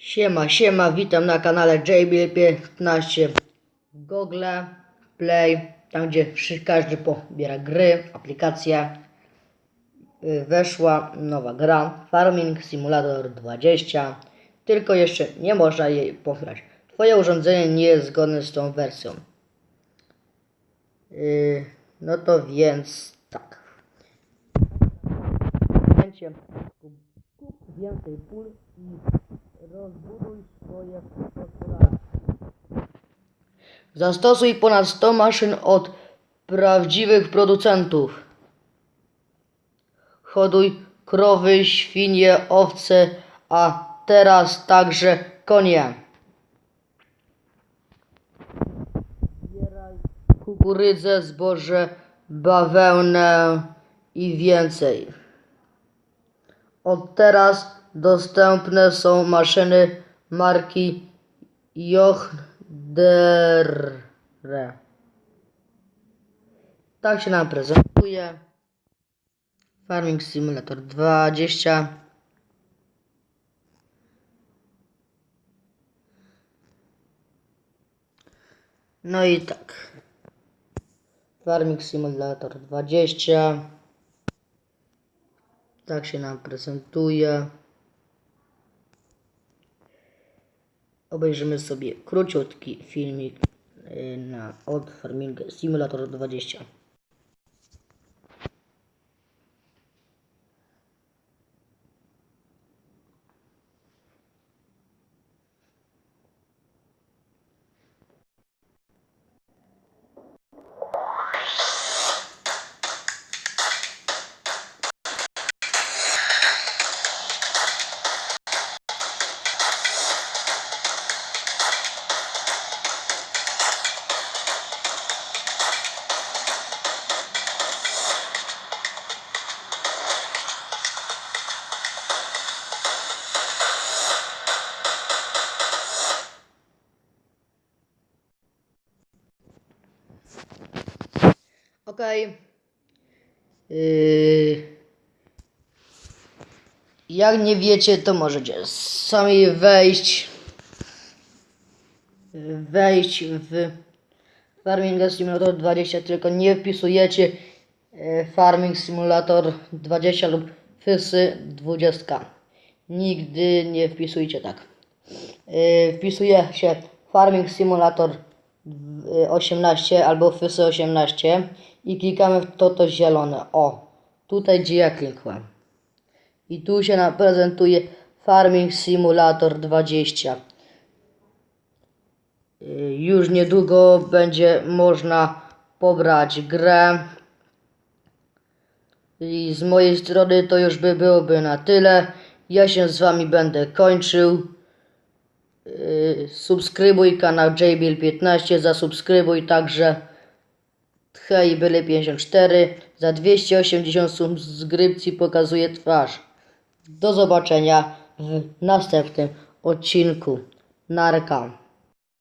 Siema, siema, witam na kanale JBL15 Google Play, tam gdzie każdy pobiera gry, aplikacje. Y, Weszła nowa gra Farming Simulator 20, tylko jeszcze nie można jej pobierać. Twoje urządzenie nie jest zgodne z tą wersją. Yy, no to więc tak. Kup więcej pól i rozbuduj swoje. Zastosuj ponad 100 maszyn od prawdziwych producentów. Hoduj krowy, świnie, owce, a teraz także konie. Zbieraj kukurydzę, zboże, bawełnę i więcej. Od teraz dostępne są maszyny marki Jochderre. Tak się nam prezentuje. Farming Simulator 20. No i tak. Farming Simulator 20. Tak się nam prezentuje. Obejrzymy sobie króciutki filmik y, na, od Farming Simulator 20. Okej. Yy... Jak nie wiecie, to możecie sami wejść. Wejść w Farming Simulator 20, tylko nie wpisujecie e, Farming Simulator 20 lub FYSY 20. Nigdy nie wpisujcie tak. E, Wpisuje się Farming Simulator 18 albo FYSY 18 i klikamy w to to zielone. O, tutaj gdzie ja klikłem. I tu się nam prezentuje Farming Simulator 20. Y, Już niedługo będzie można pobrać grę. I z mojej strony to już by byłoby na tyle. Ja się z wami będę kończył. Yy, subskrybuj kanał JBL15, zasubskrybuj także Hej Byle 54 za 280 subskrypcji pokazuje twarz. Do zobaczenia w następnym odcinku. Narka.